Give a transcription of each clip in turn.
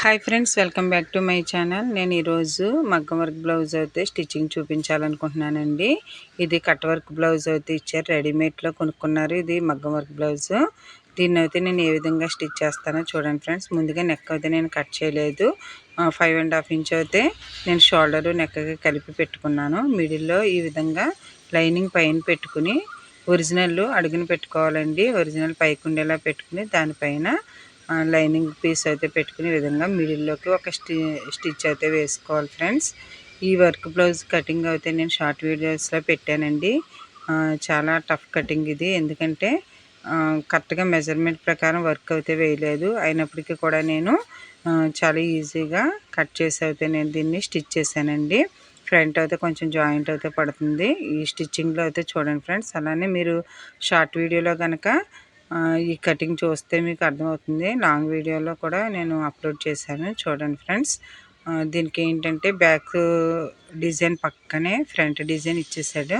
Hi friends welcome back to my channel నేను ఈరోజు మగ్గం వర్క్ బ్లౌజ్ అయితే స్టిచ్చింగ్ చూపించాలనుకుంటున్నానండి. ఇది కట్ వర్క్ బ్లౌజ్ అయితే ఇచ్చారు రెడీమేడ్లో కొనుక్కున్నారు ఇది మగ్గం వర్క్ బ్లౌజ్ దీన్ని అయితే నేను ఏ విధంగా స్టిచ్ చేస్తానో చూడండి ఫ్రెండ్స్ ముందుగా నెక్ అయితే నేను కట్ చేయలేదు. ఫైవ్ అండ్ హాఫ్ ఇంచ్ అయితే నేను షోల్డరు నెక్కకి కలిపి పెట్టుకున్నాను. మిడిల్లో ఈ విధంగా లైనింగ్ పైన పెట్టుకుని ఒరిజినల్ అడుగున పెట్టుకోవాలండి. ఒరిజినల్ పైకి ఉండేలా పెట్టుకుని దానిపైన లైనింగ్ పీస్ అయితే పెట్టుకునే విధంగా మిడిల్లోకి ఒక స్టి స్టిచ్ అయితే వేసుకోవాలి ఫ్రెండ్స్. ఈ వర్క్ బ్లౌజ్ కటింగ్ అయితే నేను షార్ట్ వీడియోస్లో పెట్టానండి. చాలా టఫ్ కటింగ్ ఇది. ఎందుకంటే కరెక్ట్గా మెజర్మెంట్ ప్రకారం వర్క్ అయితే వేయలేదు. అయినప్పటికీ కూడా నేను చాలా ఈజీగా కట్ చేసి అయితే నేను దీన్ని స్టిచ్ చేశానండి. ఫ్రంట్ అయితే కొంచెం జాయింట్ అయితే పడుతుంది. ఈ స్టిచ్చింగ్లో అయితే చూడండి ఫ్రెండ్స్. అలానే మీరు షార్ట్ వీడియోలో కనుక ఈ కటింగ్ చూస్తే మీకు అర్థమవుతుంది. లాంగ్ వీడియోలో కూడా నేను అప్లోడ్ చేశాను. చూడండి ఫ్రెండ్స్ దీనికి ఏంటంటే బ్యాక్ డిజైన్ పక్కనే ఫ్రంట్ డిజైన్ ఇచ్చేసాడు.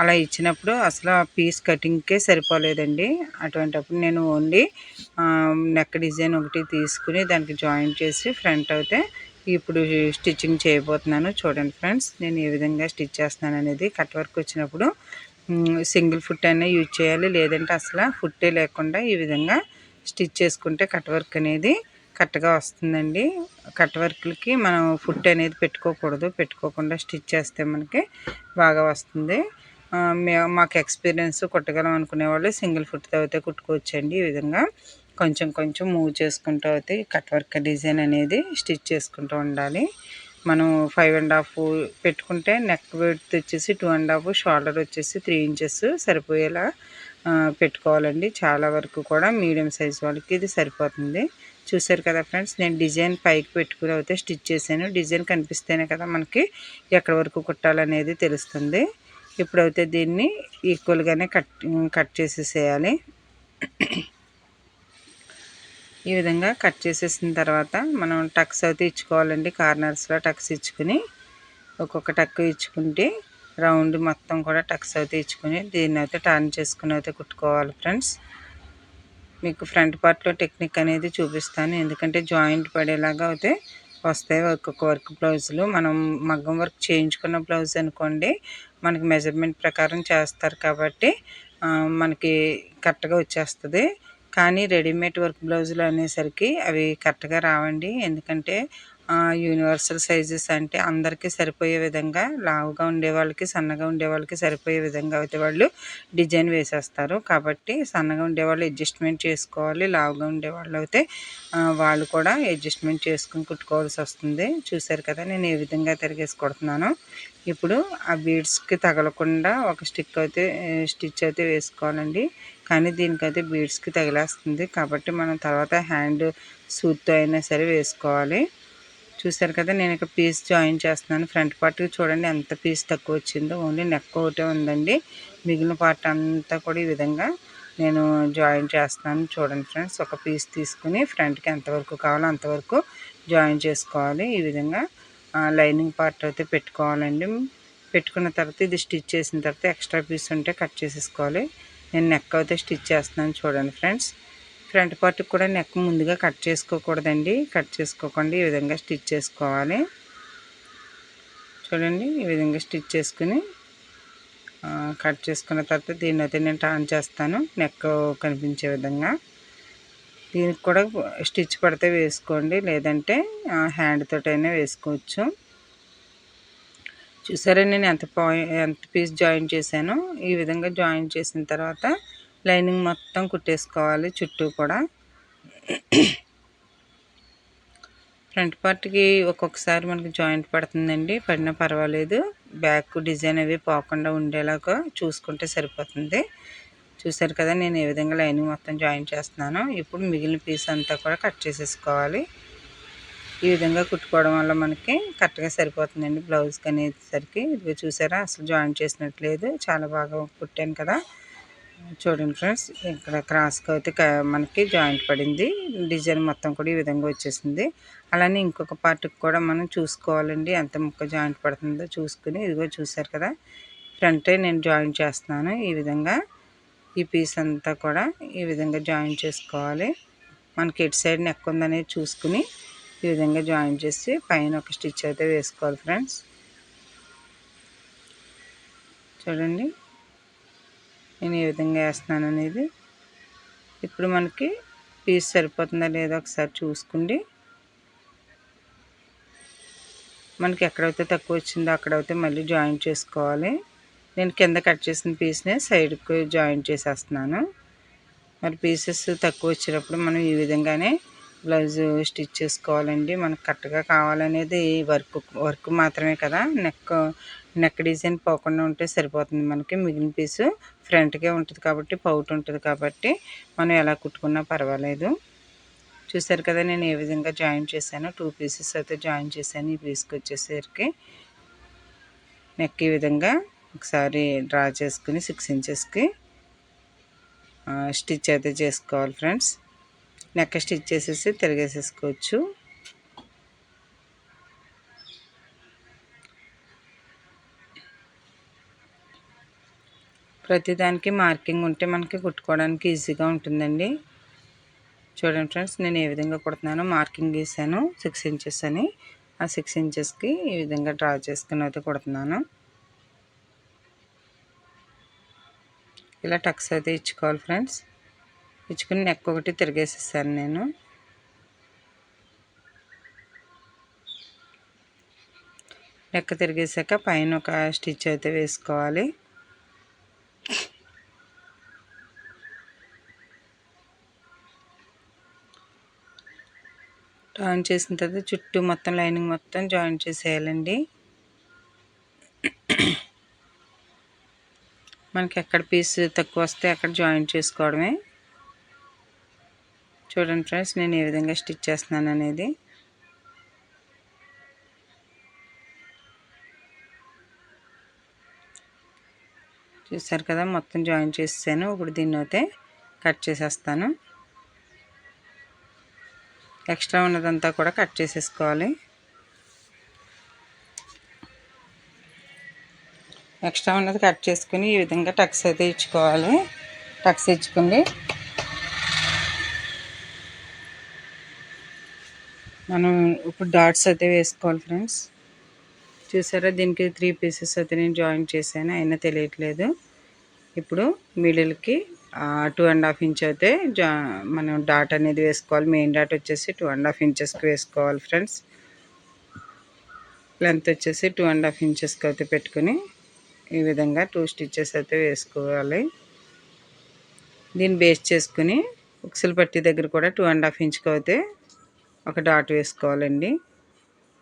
అలా ఇచ్చినప్పుడు అసలు ఆ పీస్ కటింగ్కే సరిపోలేదండి. అటువంటిప్పుడు నేను ఓన్లీ నెక్ డిజైన్ ఒకటి తీసుకుని దానికి జాయిన్ చేసి ఫ్రంట్ అయితే ఇప్పుడు స్టిచ్చింగ్ చేయబోతున్నాను. చూడండి ఫ్రెండ్స్ నేను ఏ విధంగా స్టిచ్ చేస్తున్నాను అనేది కట్ వర్క్ వచ్చినప్పుడు సింగిల్ ఫుట్ అయినా యూజ్ చేయాలి. లేదంటే అసలు ఫుట్టే లేకుండా ఈ విధంగా స్టిచ్ చేసుకుంటే కట్ వర్క్ అనేది కరెక్ట్గా వస్తుందండి. కట్ వర్క్లకి మనం ఫుట్ అనేది పెట్టుకోకూడదు. పెట్టుకోకుండా స్టిచ్ చేస్తే మనకి బాగా వస్తుంది. మాకు ఎక్స్పీరియన్స్ కుట్టగలం అనుకునే వాళ్ళు సింగిల్ ఫుట్తో అయితే కుట్టుకోవచ్చండి. ఈ విధంగా కొంచెం కొంచెం మూవ్ చేసుకుంటూ అయితే కట్ వర్క్ డిజైన్ అనేది స్టిచ్ చేసుకుంటూ ఉండాలి. మనం ఫైవ్ అండ్ హాఫ్ పెట్టుకుంటే నెక్ వెయిట్ వచ్చేసి టూ అండ్ హాఫ్ షోల్డర్ వచ్చేసి త్రీ ఇంచెస్ సరిపోయేలా పెట్టుకోవాలండి. చాలా వరకు కూడా మీడియం సైజ్ వాళ్ళకి ఇది సరిపోతుంది. చూసారు కదా ఫ్రెండ్స్ నేను డిజైన్ పైకి పెట్టుకుని అయితే స్టిచ్ చేశాను. డిజైన్ కనిపిస్తేనే కదా మనకి ఎక్కడి వరకు కుట్టాలనేది తెలుస్తుంది. ఇప్పుడైతే దీన్ని ఈక్వల్గానే కట్ కట్ చేసేసేయాలి. ఈ విధంగా కట్ చేసేసిన తర్వాత మనం టక్స్ అయితే ఇచ్చుకోవాలండి కార్నర్స్లో టక్స్ ఇచ్చుకుని. ఒక్కొక్క టక్ ఇచ్చుకుంటే రౌండ్ మొత్తం కూడా టక్స్ అయితే ఇచ్చుకుని దీన్ని అయితే టర్న్ చేసుకుని అయితే కుట్టుకోవాలి ఫ్రెండ్స్. మీకు ఫ్రంట్ పార్ట్లో టెక్నిక్ అనేది చూపిస్తాను. ఎందుకంటే జాయింట్ పడేలాగా అయితే వస్తాయి ఒక్కొక్క వర్క్ బ్లౌజులు మనం మగ్గం వర్క్ చేయించుకున్న బ్లౌజ్ అనుకోండి మనకి మెజర్మెంట్ ప్రకారం చేస్తారు కాబట్టి మనకి కరెక్ట్గా వచ్చేస్తుంది. కానీ రెడీమేడ్ వర్క్ బ్లౌజులు అనేసరికి అవి కరెక్ట్గా రావండి. ఎందుకంటే యూనివర్సల్ సైజెస్ అంటే అందరికీ సరిపోయే విధంగా లావుగా ఉండే వాళ్ళకి సన్నగా ఉండే వాళ్ళకి సరిపోయే విధంగా అయితే వాళ్ళు డిజైన్ వేసేస్తారు. కాబట్టి సన్నగా ఉండేవాళ్ళు అడ్జస్ట్మెంట్ చేసుకోవాలి లావుగా ఉండేవాళ్ళు అయితే వాళ్ళు కూడా అడ్జస్ట్మెంట్ చేసుకుని కుట్టుకోవాల్సి వస్తుంది. చూసారు కదా నేను ఏ విధంగా తిరిగేసి కొడుతున్నాను. ఇప్పుడు ఆ బీడ్స్కి తగలకుండా ఒక స్టిక్ అయితే స్టిచ్ అయితే వేసుకోవాలండి. కానీ దీనికైతే బీడ్స్కి తగిలేస్తుంది. కాబట్టి మనం తర్వాత హ్యాండ్ సూత్తో అయినా సరే వేసుకోవాలి. చూసారు కదా నేను ఇక్కడ పీస్ జాయిన్ చేస్తున్నాను. ఫ్రంట్ పార్ట్ చూడండి ఎంత పీస్ తక్కువ వచ్చిందో. ఓన్లీ నెక్ ఒకటే ఉందండి. మిగిలిన పార్ట్ అంతా కూడా ఈ విధంగా నేను జాయిన్ చేస్తాను చూడండి ఫ్రెండ్స్ ఒక పీస్ తీసుకుని ఫ్రంట్కి ఎంతవరకు కావాలో అంతవరకు జాయిన్ చేసుకోవాలి. ఈ విధంగా లైనింగ్ పార్ట్ అయితే పెట్టుకోవాలండి. పెట్టుకున్న తర్వాత ఇది స్టిచ్ చేసిన తర్వాత ఎక్స్ట్రా పీస్ ఉంటే కట్ చేసేసుకోవాలి. నేను నెక్ అయితే స్టిచ్ చేస్తున్నాను చూడండి ఫ్రెండ్స్ ఫ్రంట్ పార్ట్ కూడా నెక్ ముందుగా కట్ చేసుకోకూడదండి. కట్ చేసుకోకుండా ఈ విధంగా స్టిచ్ చేసుకోవాలి. చూడండి ఈ విధంగా స్టిచ్ చేసుకుని కట్ చేసుకున్న తర్వాత దీన్ని అయితే నేను టాన్ చేస్తాను. నెక్ కనిపించే విధంగా. దీనికి కూడా స్టిచ్ పడితే వేసుకోండి. లేదంటే హ్యాండ్ తోటైనా వేసుకోవచ్చు. చూసారా నేను ఎంత ఎంత పీస్ జాయిన్ చేశానో. ఈ విధంగా జాయిన్ చేసిన తర్వాత లైనింగ్ మొత్తం కుట్టేసుకోవాలి చుట్టూ కూడా. ఫ్రంట్ పార్ట్కి ఒక్కొక్కసారి మనకి జాయింట్ పడుతుందండి పడినా పర్వాలేదు. బ్యాక్ డిజైన్ అవి పోకుండా ఉండేలాగా చూసుకుంటే సరిపోతుంది. చూసారు కదా నేను ఏ విధంగా లైనింగ్ మొత్తం జాయిన్ చేస్తున్నాను. ఇప్పుడు మిగిలిన పీస్ అంతా కూడా కట్ చేసేసుకోవాలి. ఈ విధంగా కుట్టుకోవడం వల్ల మనకి కరెక్ట్గా సరిపోతుందండి బ్లౌజ్కి అనేసరికి. ఇది చూసారా అసలు జాయిన్ చేసినట్లేదు చాలా బాగా కుట్టాను కదా. చూడండి ఫ్రెండ్స్ ఇక్కడ క్రాస్కి అయితే మనకి జాయింట్ పడింది. డిజైన్ మొత్తం కూడా ఈ విధంగా వచ్చేసింది. అలానే ఇంకొక పార్ట్కి కూడా మనం చూసుకోవాలండి. ఎంత ముక్క జాయింట్ పడుతుందో చూసుకుని ఇదిగో చూసారు కదా. ఫ్రంటే నేను జాయిన్ చేస్తున్నాను ఈ విధంగా. ఈ పీస్ అంతా కూడా ఈ విధంగా జాయిన్ చేసుకోవాలి. మనకి ఎటు సైడ్ నెక్ ఉందనేది చూసుకుని ఈ విధంగా జాయిన్ చేసి పైన ఒక స్టిచ్ అయితే వేసుకోవాలి ఫ్రెండ్స్. చూడండి. నేను ఏ విధంగా వేస్తున్నాను అనేది ఇప్పుడు మనకి పీస్ సరిపోతుందా లేదా ఒకసారి చూసుకోండి. మనకి ఎక్కడైతే తక్కువ వచ్చిందో అక్కడైతే మళ్ళీ జాయిన్ చేసుకోవాలి. నేను కింద కట్ చేసిన పీస్ని సైడ్కి జాయిన్ చేసేస్తున్నాను. మరి పీసెస్ తక్కువ వచ్చినప్పుడు మనం ఈ విధంగానే బ్లౌజ్ స్టిచ్ చేసుకోవాలండి. మనకు కరెక్ట్గా కావాలనేది వర్క్ వర్క్ మాత్రమే కదా. నెక్ నెక్ డిజైన్ పోకుండా ఉంటే సరిపోతుంది మనకి. మిగిలిన పీసు ఫ్రంట్కే ఉంటుంది కాబట్టి పౌట్ ఉంటుంది కాబట్టి మనం ఎలా కుట్టుకున్నా పర్వాలేదు. చూసారు కదా నేను ఏ విధంగా జాయిన్ చేశాను టూ పీసెస్ అయితే జాయిన్ చేశాను ఈ పీస్కి వచ్చేసరికి. నెక్ ఈ విధంగా ఒకసారి డ్రా చేసుకుని సిక్స్ ఇంచెస్కి స్టిచ్ అయితే చేసుకోవాలి ఫ్రెండ్స్. నెక్క స్టిచ్ చేసేసి తిరిగేసేసుకోవచ్చు. ప్రతిదానికి మార్కింగ్ ఉంటే మనకి కుట్టుకోవడానికి ఈజీగా ఉంటుందండి. చూడండి ఫ్రెండ్స్ నేను ఏ విధంగా కుడుతున్నానో మార్కింగ్ గీసాను సిక్స్ ఇంచెస్ అని. ఆ సిక్స్ ఇంచెస్కి ఈ విధంగా డ్రా చేసుకుని అయితే కుడుతున్నాను. ఇలా టక్స్ అయితే ఇచ్చుకోవాలి ఫ్రెండ్స్. ఇచ్చుకుని నెక్ ఒకటి తిరిగేసేసాను నేను. నెక్ తిరిగేసాక పైన ఒక స్టిచ్ అయితే వేసుకోవాలి. జాయిన్ చేసిన తర్వాత చుట్టూ మొత్తం లైనింగ్ మొత్తం జాయిన్ చేసేయాలండి. మనకి ఎక్కడ పీస్ తక్కువ వస్తే అక్కడ జాయిన్ చేసుకోవడమే. చూడండి ఫ్రెండ్స్ నేను ఏ విధంగా స్టిచ్ చేస్తున్నాను అనేది. చూసారు కదా మొత్తం జాయిన్ చేసాను ఇప్పుడు దీన్ని అయితే కట్ చేసేస్తాను. ఎక్స్ట్రా ఉన్నదంతా కూడా కట్ చేసేసుకోవాలి. ఎక్స్ట్రా ఉన్నది కట్ చేసుకుని ఈ విధంగా టక్స్ అయితే ఇచ్చుకోవాలి. టక్స్ ఇచ్చుకుంది. మనం ఇప్పుడు డాట్స్ అయితే వేసుకోవాలి ఫ్రెండ్స్. చూసారా దీనికి త్రీ పీసెస్ అయితే నేను జాయిన్ చేశాను అయినా తెలియట్లేదు. ఇప్పుడు మిడిల్కి టూ అండ్ హాఫ్ ఇంచ్ అయితే జా మనం డాట్ అనేది వేసుకోవాలి. మెయిన్ డాట్ వచ్చేసి టూ అండ్ హాఫ్ ఇంచెస్కి వేసుకోవాలి ఫ్రెండ్స్ లెంత్ వచ్చేసి టూ అండ్ హాఫ్ ఇంచెస్కి అయితే పెట్టుకుని ఈ విధంగా టూ స్టిచ్చెస్ అయితే వేసుకోవాలి. దీన్ని బేస్ చేసుకుని ఉక్సులు పట్టి దగ్గర కూడా టూ అండ్ హాఫ్ ఇంచ్కి అయితే ఒక డాట్ వేసుకోవాలండి.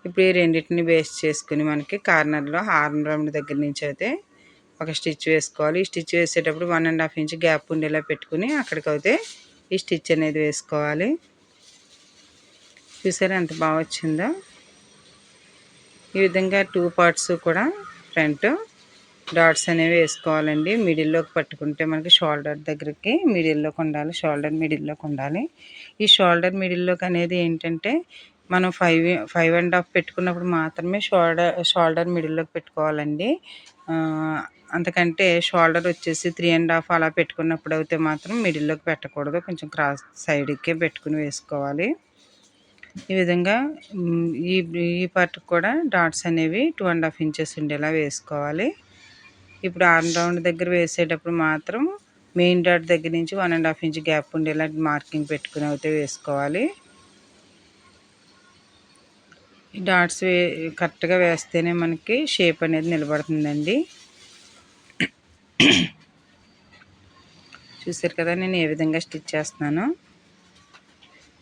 ఇప్పుడు ఈ రెండింటిని బేస్ చేసుకుని మనకి కార్నర్లో హార్న్ రౌండ్ దగ్గర నుంచి అయితే ఒక స్టిచ్ వేసుకోవాలి. ఈ స్టిచ్ వేసేటప్పుడు one and half inch gap ఉండేలా పెట్టుకుని అక్కడికైతే ఈ స్టిచ్ అనేది వేసుకోవాలి. చూసారా ఎంత బాగా వచ్చిందో? ఈ విధంగా టూ పార్ట్స్ కూడా ఫ్రంట్ డాట్స్ అనేవి వేసుకోవాలండి. మిడిల్లోకి పట్టుకుంటే మనకి షోల్డర్ దగ్గరికి మిడిల్లోకి ఉండాలి. షోల్డర్ మిడిల్లోకి ఉండాలి. ఈ షోల్డర్ మిడిల్లోకి అనేది ఏంటంటే మనం ఫైవ్ ఫైవ్ అండ్ హాఫ్ పెట్టుకున్నప్పుడు మాత్రమే షోల్డర్ షోల్డర్ మిడిల్లోకి పెట్టుకోవాలండి. అంతకంటే షోల్డర్ వచ్చేసి త్రీ అండ్ హాఫ్ అలా పెట్టుకున్నప్పుడు అయితే మాత్రం మిడిల్లోకి పెట్టకూడదు. కొంచెం క్రాస్ సైడ్కే పెట్టుకుని వేసుకోవాలి. ఈ విధంగా ఈ ఈ పార్ట్ కూడా డాట్స్ అనేవి టూ అండ్ హాఫ్ ఇంచెస్ ఉండేలా వేసుకోవాలి. ఇప్పుడు ఆర్మ్ రౌండ్ దగ్గర వేసేటప్పుడు మాత్రం మెయిన్ డాట్ దగ్గర నుంచి one and half inch gap ఉండేలా మార్కింగ్ పెట్టుకుని అయితే వేసుకోవాలి. ఈ డాట్స్ వే కరెక్ట్గా వేస్తేనే మనకి షేప్ అనేది నిలబడుతుందండి. చూసారు కదా నేను ఏ విధంగా స్టిచ్ చేస్తున్నాను.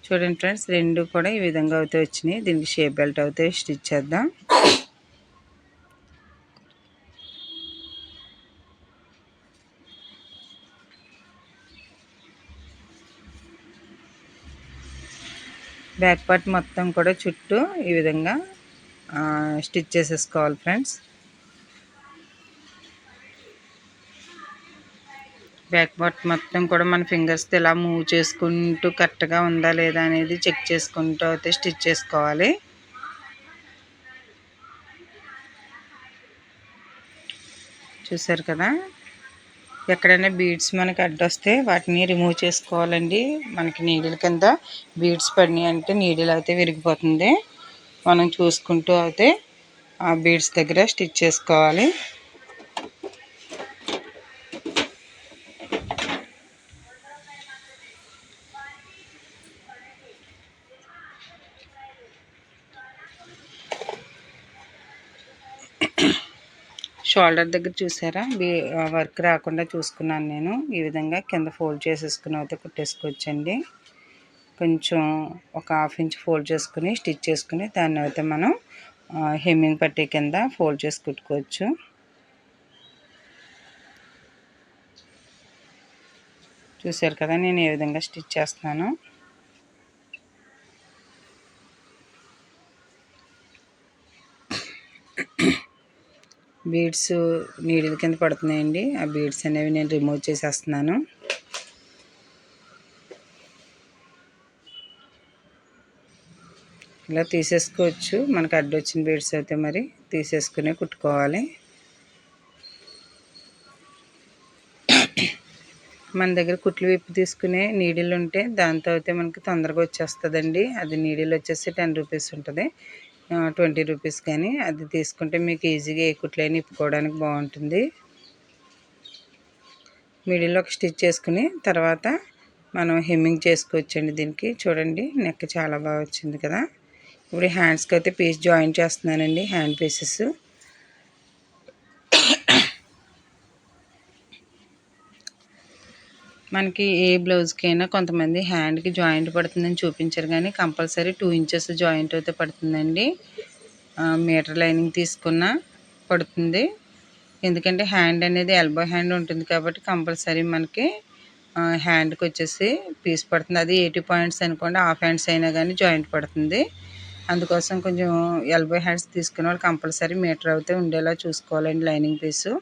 చూడండి ఫ్రెండ్స్ రెండు కూడా ఈ విధంగా అయితే వచ్చినాయి. దీనికి షేప్ బెల్ట్ అయితే స్టిచ్ చేద్దాం. బ్యాక్ పార్ట్ మొత్తం కూడా చుట్టూ ఈ విధంగా స్టిచ్ చేసేసుకోవాలి ఫ్రెండ్స్. బ్యాక్ పార్ట్ మొత్తం కూడా మన ఫింగర్స్తో ఇలా మూవ్ చేసుకుంటూ కరెక్ట్గా ఉందా లేదా అనేది చెక్ చేసుకుంటూ అయితే స్టిచ్ చేసుకోవాలి. చూసారు కదా? ఎక్కడైనా బీడ్స్ మనకి అడ్డొస్తే వాటిని రిమూవ్ చేసుకోవాలండి. మనకి నీడిల్ కింద బీడ్స్ పడినాయి అంటే నీడిల్ అయితే విరిగిపోతుంది. మనం చూసుకుంటూ అయితే ఆ బీడ్స్ దగ్గర స్టిచ్ చేసుకోవాలి. షోల్డర్ దగ్గర చూసారా? వర్క్ రాకుండా చూసుకున్నాను నేను. ఈ విధంగా కింద ఫోల్డ్ చేసేసుకుని అయితే కుట్టేసుకోవచ్చండి. కొంచెం ఒక హాఫ్ ఇంచ్ ఫోల్డ్ చేసుకుని స్టిచ్ చేసుకుని దాన్ని అయితే మనం హెమ్మింగ్ పట్టీ కింద ఫోల్డ్ చేసి కుట్టుకోవచ్చు. చూసారు కదా నేను ఏ విధంగా స్టిచ్ చేస్తున్నాను. బీడ్స్ నీడిల్ కింద పడుతున్నాయండి. ఆ బీడ్స్ అనేవి నేను రిమూవ్ చేసేస్తున్నాను. ఇలా తీసేసుకోవచ్చు. మనకు అడ్డొచ్చిన బీడ్స్ అయితే మరి తీసేసుకునే కుట్టుకోవాలి. మన దగ్గర కుట్లు విప్పి తీసుకునే నీడిల్ ఉంటే దాంతో అయితే మనకి తొందరగా వచ్చేస్తుందండి. అది నీడిల్ వచ్చేసి టెన్ రూపీస్ ఉంటుంది. ట్వంటీ రూపీస్ కానీ అది తీసుకుంటే మీకు ఈజీగా ఏ కుట్లైనా ఇప్పుకోవడానికి బాగుంటుంది. మిడిల్లో ఒక స్టిచ్ చేసుకుని తర్వాత మనం హెమ్మింగ్ చేసుకోవచ్చండి దీనికి. చూడండి నెక్ చాలా బాగా వచ్చింది కదా. ఇప్పుడు హ్యాండ్స్కి అయితే పీస్ జాయిన్ చేస్తున్నానండి హ్యాండ్ పీసెస్. మనకి ఏ బ్లౌజ్కైనా కొంతమంది హ్యాండ్కి జాయింట్ పడుతుందని చూపించారు కానీ కంపల్సరీ టూ ఇంచెస్ జాయింట్ అయితే పడుతుందండి. మీటర్ లైనింగ్ తీసుకున్న పడుతుంది. ఎందుకంటే హ్యాండ్ అనేది ఎల్బో హ్యాండ్ ఉంటుంది కాబట్టి కంపల్సరీ మనకి హ్యాండ్కి వచ్చేసి పీస్ పడుతుంది. అది ఎయిటీ పాయింట్స్ అనుకోండి హాఫ్ హ్యాండ్స్ అయినా కానీ జాయింట్ పడుతుంది. అందుకోసం కొంచెం ఎల్బో హ్యాండ్స్ తీసుకునే వాళ్ళు కంపల్సరీ మీటర్ అయితే ఉండేలా చూసుకోవాలండి లైనింగ్ పీసు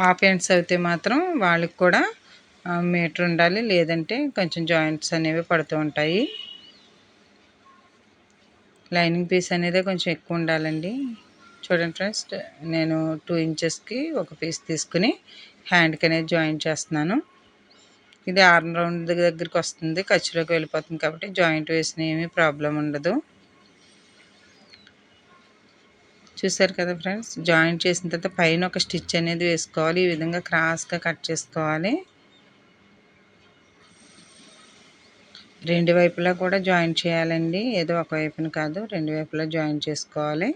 హాఫ్ హ్యాండ్స్ అయితే మాత్రం వాళ్ళకి కూడా మీటర్ ఉండాలి. లేదంటే కొంచెం జాయింట్స్ అనేవి పడుతూ ఉంటాయి. లైనింగ్ పీస్ అనేది కొంచెం ఎక్కువ ఉండాలండి. చూడండి ఫ్రెండ్స్ నేను టూ ఇంచెస్కి ఒక పీస్ తీసుకుని హ్యాండ్కి అనేది జాయిన్ చేస్తున్నాను. ఇది ఆర్మ్ రౌండ్ దగ్గరికి వస్తుంది. ఖర్చులోకి వెళ్ళిపోతుంది కాబట్టి జాయింట్ వేసిన ఏమీ ప్రాబ్లం ఉండదు. చూసారు కదా ఫ్రెండ్స్? జాయింట్ చేసిన తర్వాత పైన ఒక స్టిచ్ అనేది వేసుకోవాలి. ఈ విధంగా క్రాస్గా కట్ చేసుకోవాలి. రెండు వైపులా కూడా జాయిన్ చేయాలండి. ఏదో ఒక వైపున కాదు రెండు వైపులా జాయిన్ చేసుకోవాలి.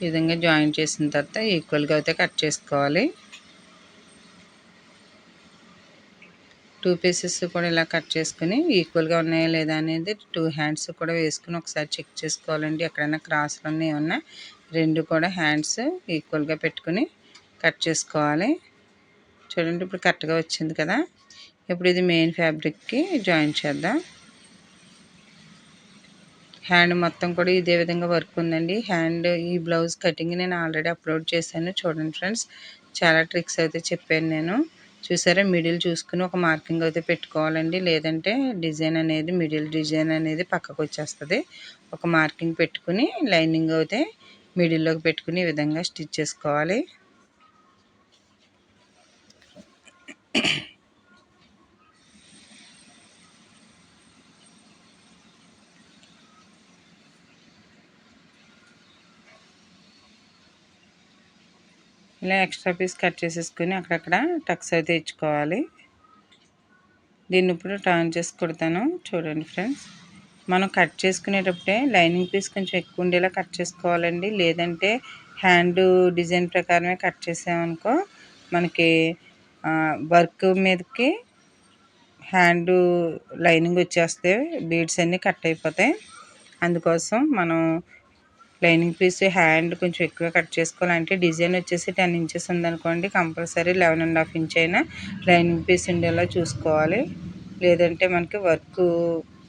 ఈ విధంగా జాయిన్ చేసిన తర్వాత ఈక్వల్గా అయితే కట్ చేసుకోవాలి. టూ పీసెస్ కూడా ఇలా కట్ చేసుకుని ఈక్వల్గా ఉన్నాయా లేదా అనేది టూ హ్యాండ్స్ కూడా వేసుకుని ఒకసారి చెక్ చేసుకోవాలండి. ఎక్కడైనా క్రాస్లు ఉన్నాయి ఉన్నా రెండు కూడా హ్యాండ్స్ ఈక్వల్గా పెట్టుకుని కట్ చేసుకోవాలి. చూడండి ఇప్పుడు కరెక్ట్గా వచ్చింది కదా. ఇప్పుడు ఇది మెయిన్ ఫ్యాబ్రిక్కి జాయిన్ చేద్దాం. హ్యాండ్ మొత్తం కూడా ఇదే విధంగా వర్క్ ఉందండి. హ్యాండ్ ఈ బ్లౌజ్ కటింగ్ నేను ఆల్రెడీ అప్లోడ్ చేశాను. చూడండి ఫ్రెండ్స్ చాలా ట్రిక్స్ అయితే చెప్పాను నేను. చూసారా మిడిల్ చూసుకుని ఒక మార్కింగ్ అయితే పెట్టుకోవాలండి. లేదంటే డిజైన్ అనేది మిడిల్ డిజైన్ అనేది పక్కకు వచ్చేస్తుంది. ఒక మార్కింగ్ పెట్టుకుని లైనింగ్ అయితే మిడిల్లోకి పెట్టుకుని ఈ విధంగా స్టిచ్ చేసుకోవాలి. ఇలా ఎక్స్ట్రా పీస్ కట్ చేసేసుకుని అక్కడక్కడ టక్స్ అయితే ఇచ్చుకోవాలి. దీన్ని ఇప్పుడు టర్న్ చేసి కుడతాను. చూడండి ఫ్రెండ్స్ మనం కట్ చేసుకునేటప్పుడే లైనింగ్ పీస్ కొంచెం ఎక్కువ ఉండేలా కట్ చేసుకోవాలండి. లేదంటే హ్యాండ్ డిజైన్ ప్రకారమే కట్ చేసామనుకో మనకి వర్క్ మీదకి హ్యాండ్ లైనింగ్ వచ్చేస్తే బీడ్స్ అన్నీ కట్ అయిపోతాయి. అందుకోసం మనం లైనింగ్ పీస్ హ్యాండ్ కొంచెం ఎక్కువ కట్ చేసుకోవాలంటే డిజైన్ వచ్చేసి టెన్ ఇంచెస్ ఉందనుకోండి compulsory eleven and half inch అయినా లైనింగ్ పీస్ ఉండేలా చూసుకోవాలి. లేదంటే మనకి వర్క్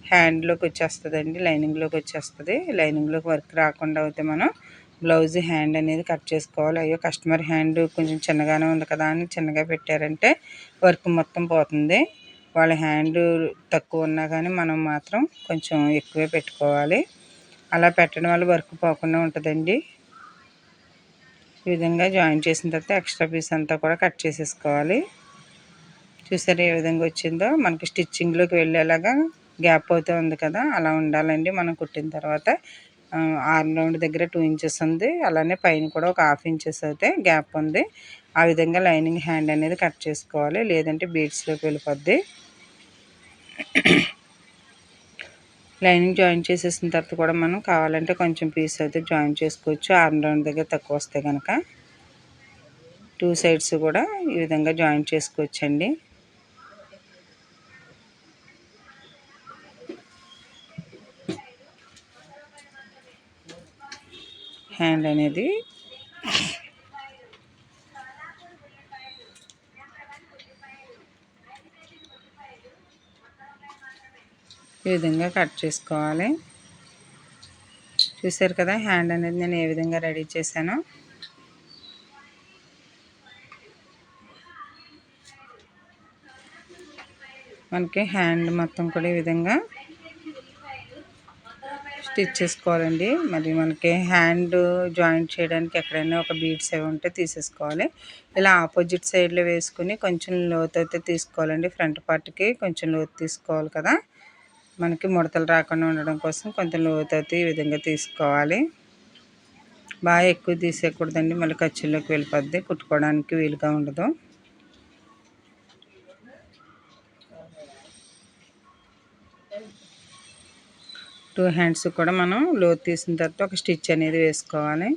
హ్యాండ్లోకి వచ్చేస్తుందండి లైనింగ్లోకి వచ్చేస్తుంది. లైనింగ్లోకి వర్క్ రాకుండా అయితే మనం బ్లౌజ్ హ్యాండ్ అనేది కట్ చేసుకోవాలి. అయ్యో కస్టమర్ హ్యాండ్ కొంచెం చిన్నగానే ఉంది కదా అని చిన్నగా పెట్టారంటే వర్క్ మొత్తం పోతుంది. వాళ్ళ హ్యాండ్ తక్కువ ఉన్నా కానీ మనం మాత్రం కొంచెం ఎక్కువే పెట్టుకోవాలి. అలా పెట్టడం వల్ల వర్క్ పోకుండా ఉంటుందండి. ఈ విధంగా జాయిన్ చేసిన తర్వాత ఎక్స్ట్రా పీస్ అంతా కూడా కట్ చేసేసుకోవాలి. చూసారు ఏ విధంగా వచ్చిందో? మనకి స్టిచ్చింగ్లోకి వెళ్ళేలాగా గ్యాప్ అవుతూ ఉంది కదా అలా ఉండాలండి. మనం కుట్టిన తర్వాత ఆర్మ్ రౌండ్ దగ్గర టూ ఇంచెస్ ఉంది. అలానే పైన కూడా ఒక హాఫ్ ఇంచెస్ అయితే గ్యాప్ ఉంది. ఆ విధంగా లైనింగ్ హ్యాండ్ అనేది కట్ చేసుకోవాలి. లేదంటే బీడ్స్లోకి వెళ్ళిపోద్ది. లైనింగ్ జాయిన్ చేసేసిన తర్వాత కూడా మనం కావాలంటే కొంచెం పీస్ అయితే జాయిన్ చేసుకోవచ్చు. ఆర్మ్ రౌండ్ దగ్గర తక్కువ వస్తే కనుక టూ సైడ్స్ కూడా ఈ విధంగా జాయిన్ చేసుకోవచ్చండి. హ్యాండ్ అనేది ఈ విధంగా కట్ చేసుకోవాలి. చూసారు కదా హ్యాండ్ అనేది నేను ఏ విధంగా రెడీ చేశాను. మనకి హ్యాండ్ మొత్తం కూడా ఈ విధంగా స్టిచ్ చేసుకోవాలండి. మరి మనకి హ్యాండ్ జాయింట్ చేయడానికి ఎక్కడైనా ఒక బీడ్స్ అవి ఉంటే తీసేసుకోవాలి. ఇలా ఆపోజిట్ సైడ్లో వేసుకుని కొంచెం లోతు అయితే తీసుకోవాలండి. ఫ్రంట్ పార్ట్కి కొంచెం లోతు తీసుకోవాలి కదా. మనకి ముడతలు రాకుండా ఉండడం కోసం కొంచెం లోతైతే ఈ విధంగా తీసుకోవాలి. బాగా ఎక్కువ తీసేయకూడదండి. మళ్ళీ ఖర్చుల్లోకి వెళ్ళిపోద్ది. కుట్టుకోవడానికి వీలుగా ఉండదు. టూ హ్యాండ్స్ కూడా మనం లోతు తీసిన తర్వాత ఒక స్టిచ్ అనేది వేసుకోవాలి.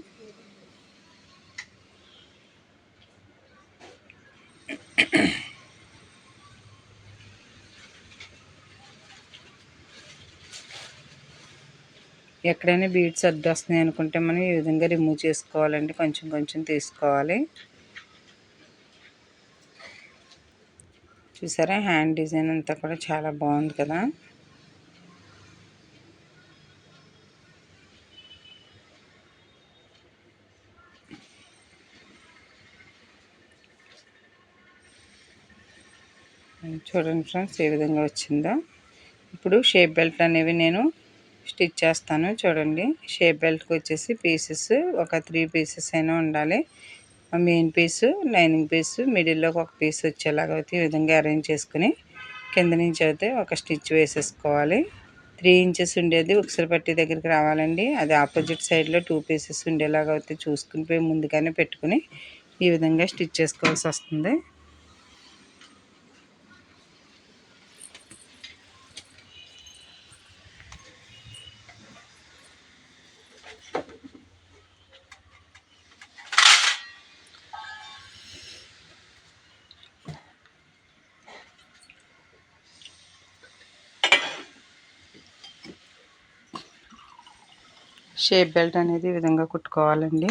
ఎక్కడైనా బీడ్స్ అడ్డు వస్తున్నాయి అనుకుంటే మనం ఈ విధంగా రిమూవ్ చేసుకోవాలండి. కొంచెం కొంచెం తీసుకోవాలి. చూసారా? హ్యాండ్ డిజైన్ అంతా కూడా చాలా బాగుంది కదా? చూడండి ఫ్రెండ్స్ ఏ విధంగా వచ్చిందో. ఇప్పుడు షేప్ బెల్ట్ అనేవి నేను స్టిచ్ చేస్తాను చూడండి. షేప్ బెల్ట్కి వచ్చేసి పీసెస్ ఒక త్రీ పీసెస్ అయినా ఉండాలి. మెయిన్ పీసు లైనింగ్ పీసు మిడిల్లోకి ఒక పీస్ వచ్చేలాగా అయితే ఈ విధంగా అరేంజ్ చేసుకుని కింద నుంచి అయితే ఒక స్టిచ్ వేసేసుకోవాలి. త్రీ ఇంచెస్ ఉండేది ఒకసారి పట్టి దగ్గరికి రావాలండి. అది ఆపోజిట్ సైడ్లో టూ పీసెస్ ఉండేలాగా అయితే చూసుకుని పోయి ముందుగానే పెట్టుకుని ఈ విధంగా స్టిచ్ చేసుకోవాల్సి వస్తుంది. షేప్ బెల్ట్ అనేది ఈ విధంగా కుట్టుకోవాలండి.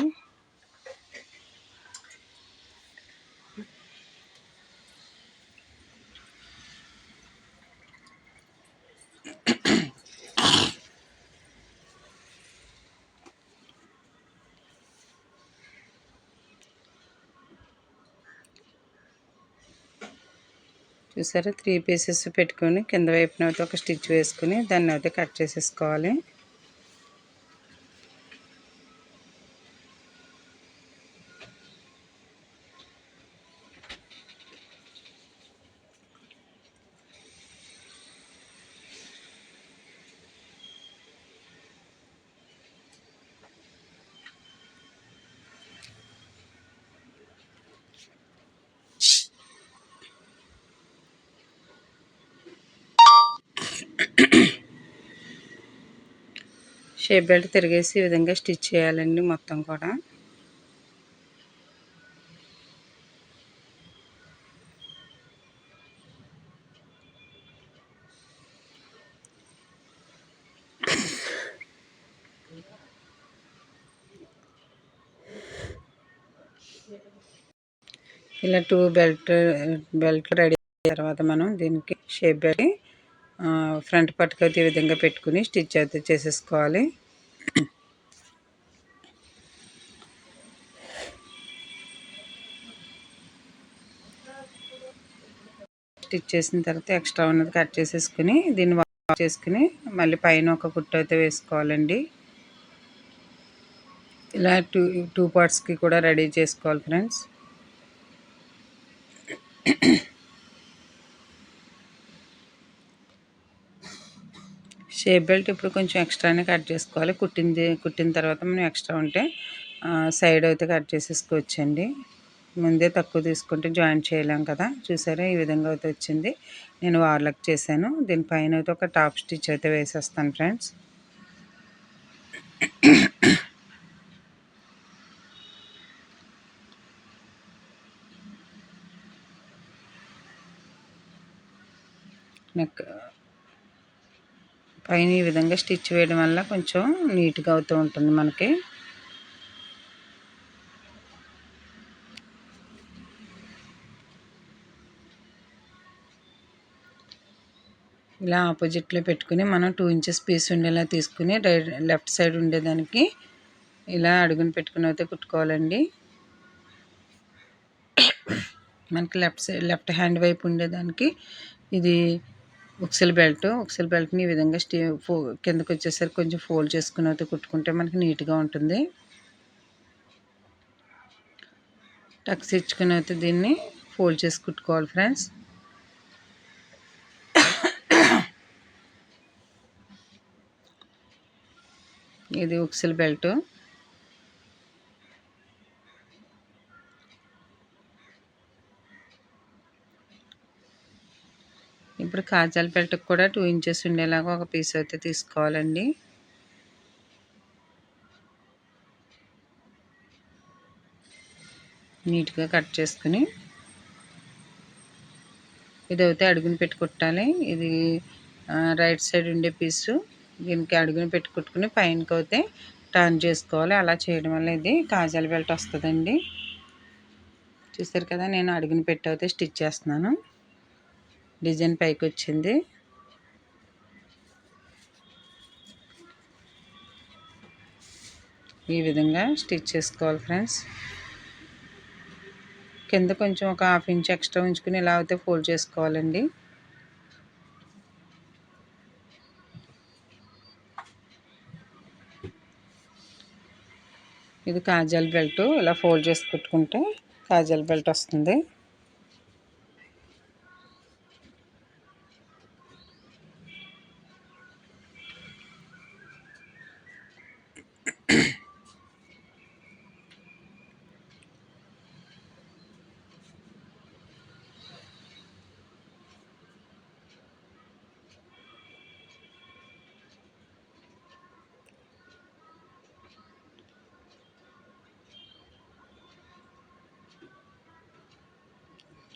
చూసారా? త్రీ పీసెస్ పెట్టుకొని కింద వైపున అయితే ఒక స్టిచ్ వేసుకుని దాన్ని అయితే కట్ చేసేసుకోవాలి. షేప్ బెల్ట్ తిరిగేసి ఈ విధంగా స్టిచ్ చేయాలండి మొత్తం కూడా. ఇలా టూ బెల్ట్ బెల్ట్ రెడీ తర్వాత మనం దీనికి షేప్ పెట్టి ఫ్రంట్ పట్టుకైతే ఈ విధంగా పెట్టుకుని స్టిచ్ అయితే చేసేసుకోవాలి. స్టిచ్ చేసిన తర్వాత ఎక్స్ట్రా ఉన్నది కట్ చేసేసుకుని దీన్ని వాష్ చేసుకుని మళ్ళీ పైన ఒక కుట్టు అయితే వేసుకోవాలండి. ఇలా టూ టూ పార్ట్స్కి కూడా రెడీ చేసుకోవాలి ఫ్రెండ్స్. షేప్ బెల్ట్ ఇప్పుడు కొంచెం ఎక్స్ట్రానే కట్ చేసుకోవాలి. కుట్టింది కుట్టిన తర్వాత మనం ఎక్స్ట్రా ఉంటే సైడ్ అయితే కట్ చేసేసుకోవచ్చండి. ముందే తక్కువ తీసుకుంటే జాయింట్ చేయలేం కదా. చూసారా? ఈ విధంగా అయితే వచ్చింది. నేను వార్లకు చేశాను. దీనిపైన అయితే ఒక టాప్ స్టిచ్ అయితే వేసేస్తాను ఫ్రెండ్స్. నెక్ పైన ఈ విధంగా స్టిచ్ వేయడం వల్ల కొంచెం నీట్గా అవుతూ ఉంటుంది మనకి. ఇలా ఆపోజిట్లో పెట్టుకుని మనం టూ ఇంచెస్ పీస్ ఉండేలా తీసుకుని లెఫ్ట్ సైడ్ ఉండేదానికి ఇలా అడుగుని పెట్టుకుని అయితే కుట్టుకోవాలండి. మనకి లెఫ్ట్ సైడ్ లెఫ్ట్ హ్యాండ్ వైపు ఉండేదానికి ఇది ఉక్సెల్ బెల్ట్. ఉక్సెల్ బెల్ట్ని ఈ విధంగా స్టే ఫో కిందకి వచ్చేసరికి కొంచెం ఫోల్డ్ చేసుకుని అయితే కుట్టుకుంటే మనకి నీట్గా ఉంటుంది. టక్స్ ఇచ్చుకుని అయితే దీన్ని ఫోల్డ్ చేసి కుట్టుకోవాలి ఫ్రెండ్స్. ఇది ఉక్సెల్ బెల్ట్. ఇప్పుడు కాజాల బెల్ట్కి కూడా టూ ఇంచెస్ ఉండేలాగా ఒక పీస్ అయితే తీసుకోవాలండి. నీట్గా కట్ చేసుకుని ఇది అయితే అడుగుని పెట్టుకుంటాలి ఇది రైట్ సైడ్ ఉండే పీసు దీనికి అడుగుని పెట్టుకుట్టుకుని పైనకి అయితే టర్న్ చేసుకోవాలి. అలా చేయడం వల్ల ఇది కాజాల బెల్ట్ వస్తుందండి. చూసారు కదా నేను అడుగుని పెట్టి అయితే స్టిచ్ చేస్తున్నాను. డిజైన్ పైకి వచ్చింది. ఈ విధంగా స్టిచ్ చేసుకోవాలి ఫ్రెండ్స్ కింద కొంచెం ఒక హాఫ్ ఇంచ్ ఎక్స్ట్రా ఉంచుకుని ఇలా అయితే ఫోల్డ్ చేసుకోవాలండి. ఇది కాజల్ బెల్ట్. ఇలా ఫోల్డ్ చేసి కుట్టుకుంటే కాజల్ బెల్ట్ వస్తుంది.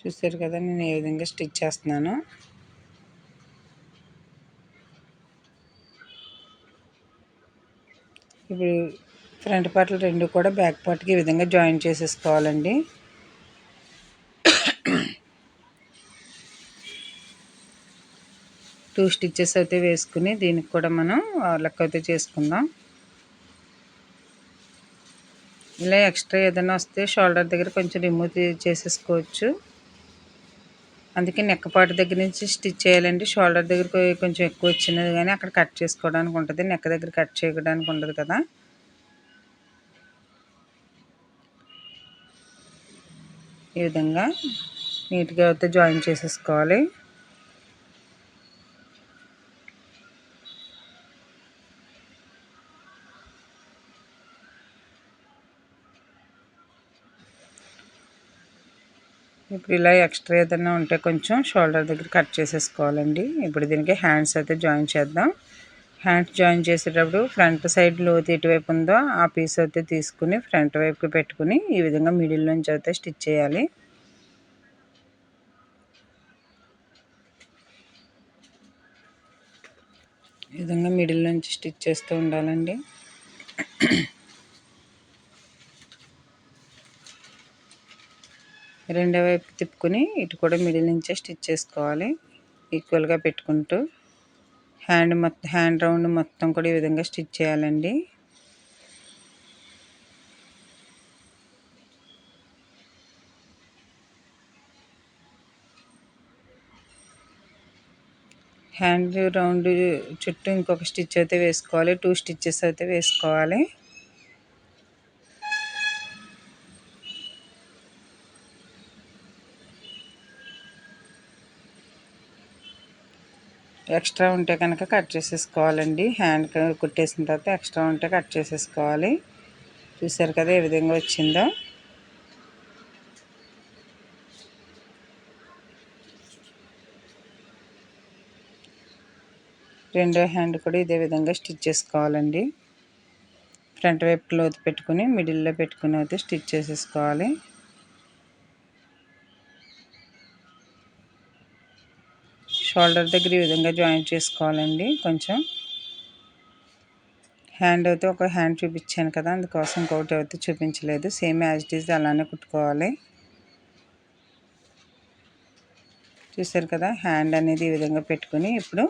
చూసారు కదా నేను ఏ విధంగా స్టిచ్ చేస్తున్నాను. ఇప్పుడు ఫ్రంట్ పార్ట్లు రెండు కూడా బ్యాక్ పార్ట్కి ఈ విధంగా జాయిన్ చేసేసుకోవాలండి. టూ స్టిచ్చెస్ అయితే వేసుకుని దీనికి కూడా మనం లెక్క అయితే చేసుకుందాం. ఇలా ఎక్స్ట్రా ఏదైనా వస్తే షోల్డర్ దగ్గర కొంచెం రిమూవ్ చేసేసుకోవచ్చు. అందుకే నెక్ పాటు దగ్గర నుంచి స్టిచ్ చేయాలండి. షోల్డర్ దగ్గర కొంచెం ఎక్కువ వచ్చినది కానీ అక్కడ కట్ చేసుకోవడానికి ఉంటుంది. నెక్ దగ్గర కట్ చేయడానికి ఉండదు కదా. ఈ విధంగా నీట్గా అయితే జాయిన్ చేసేసుకోవాలి. ఇప్పుడు ఇలా ఎక్స్ట్రా ఏదైనా ఉంటే కొంచెం షోల్డర్ దగ్గర కట్ చేసేసుకోవాలండి. ఇప్పుడు దీనికి హ్యాండ్స్ అయితే జాయిన్ చేద్దాం. హ్యాండ్స్ జాయిన్ చేసేటప్పుడు ఫ్రంట్ సైడ్ లోతు ఎటువైపు ఉందో ఆ పీస్ అయితే తీసుకుని ఫ్రంట్ వైపుకి పెట్టుకుని ఈ విధంగా మిడిల్ నుంచి అయితే స్టిచ్ చేయాలి. ఈ విధంగా మిడిల్ నుంచి స్టిచ్ చేస్తూ ఉండాలండి. రెండో వైపు తిప్పుకొని ఇటు కూడా మిడిల్ నుంచే స్టిచ్ చేసుకోవాలి. ఈక్వల్గా పెట్టుకుంటూ హ్యాండ్ మొత్తం హ్యాండ్ రౌండ్ మొత్తం కూడా ఈ విధంగా స్టిచ్ చేయాలండి. హ్యాండ్ రౌండ్ చుట్టూ ఇంకొక స్టిచ్ అయితే వేసుకోవాలి. టూ స్టిచ్చెస్ అయితే వేసుకోవాలి. ఎక్స్ట్రా ఉంటే కనుక కట్ చేసేసుకోవాలండి. హ్యాండ్ కుట్టేసిన తర్వాత ఎక్స్ట్రా ఉంటే కట్ చేసేసుకోవాలి. చూసారు కదా ఏ విధంగా వచ్చిందో? రెండో హ్యాండ్ కూడా ఇదే విధంగా స్టిచ్ చేసుకోవాలండి. ఫ్రంట్ వైపు లోతు పెట్టుకుని మిడిల్లో పెట్టుకుని అయితే స్టిచ్ చేసేసుకోవాలి. షోల్డర్ దగ్గర ఈ విధంగా జాయింట్ చేసుకోవాలండి. కొంచెం హ్యాండ్ అయితే ఒక హ్యాండ్ చూపించాను కదా అందుకోసం ఇంకొకటి అయితే చూపించలేదు. సేమ్ యాజ్ ఇట్ ఈజ్ అలానే కుట్టుకోవాలి. చూసారు కదా హ్యాండ్ అనేది ఈ విధంగా పెట్టుకుని ఇప్పుడు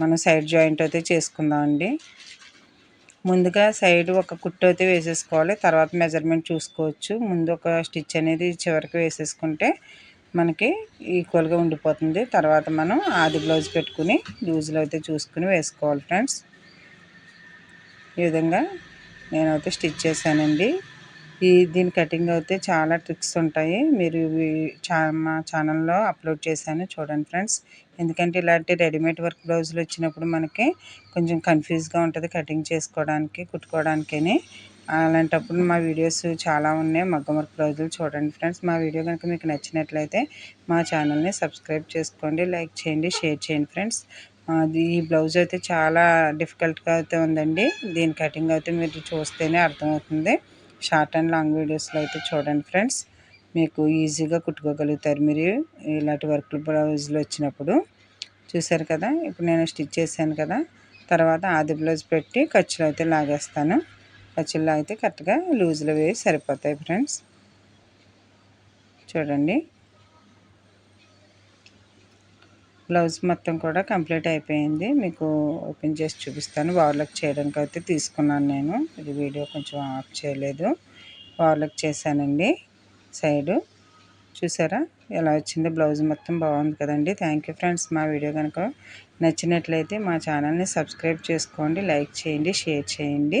మనం సైడ్ జాయింట్ అయితే చేసుకుందామండి. ముందుగా సైడ్ ఒక కుట్టు అయితే వేసేసుకోవాలి. తర్వాత మెజర్మెంట్ చూసుకోవచ్చు. ముందు ఒక స్టిచ్ అనేది చివరికి వేసేసుకుంటే మనకి ఈక్వల్గా ఉండిపోతుంది. తర్వాత మనం ఆది బ్లౌజ్ పెట్టుకుని లూజ్లో అయితే చూసుకుని వేసుకోవాలి ఫ్రెండ్స్ ఈ విధంగా నేనైతే స్టిచ్ చేశానండి. ఈ దీని కటింగ్ అయితే చాలా ట్రిక్స్ ఉంటాయి. మీరు చా మా ఛానల్లో అప్లోడ్ చేశాను చూడండి ఫ్రెండ్స్ ఎందుకంటే ఇలాంటి రెడీమేడ్ వర్క్ బ్లౌజులు వచ్చినప్పుడు మనకి కొంచెం కన్ఫ్యూజ్గా ఉంటుంది కటింగ్ చేసుకోవడానికి కుట్టుకోవడానికి అలాంటప్పుడు మా వీడియోస్ చాలా ఉన్నాయి. మగ్గం వర్క్ బ్లౌజులు చూడండి ఫ్రెండ్స్. మా వీడియో కనుక మీకు నచ్చినట్లయితే మా ఛానల్ని సబ్స్క్రైబ్ చేసుకోండి లైక్ చేయండి షేర్ చేయండి ఫ్రెండ్స్. ఈ బ్లౌజ్ అయితే చాలా డిఫికల్ట్గా అయితే ఉందండి. దీని కటింగ్ అయితే మీరు చూస్తేనే అర్థమవుతుంది. షార్ట్ అండ్ లాంగ్ వీడియోస్లో అయితే చూడండి ఫ్రెండ్స్. మీకు ఈజీగా కుట్టుకోగలుగుతారు మీరు ఇలాంటి వర్క్ బ్లౌజులు వచ్చినప్పుడు. చూసారు కదా? ఇప్పుడు నేను స్టిచ్ చేశాను కదా? తర్వాత ఆది బ్లౌజ్ పెట్టి ఖర్చులు అయితే లాగేస్తాను. ఖర్చులు అయితే కరెక్ట్గా లూజ్లో వేసి సరిపోతాయి ఫ్రెండ్స్. చూడండి. బ్లౌజ్ మొత్తం కూడా కంప్లీట్ అయిపోయింది. మీకు ఓపెన్ చేసి చూపిస్తాను. వార్లకు చేయడానికి అయితే తీసుకున్నాను నేను. ఇది వీడియో కొంచెం ఆఫ్ చేయలేదు. వార్లకు చేశానండి. సైడు చూసారా? ఎలా వచ్చిందో? బ్లౌజ్ మొత్తం బాగుంది కదండి. Thank you friends. మా వీడియో కనుక నచ్చినట్లయితే మా ఛానల్ని సబ్స్క్రైబ్ చేసుకోండి. లైక్ చేయండి షేర్ చేయండి.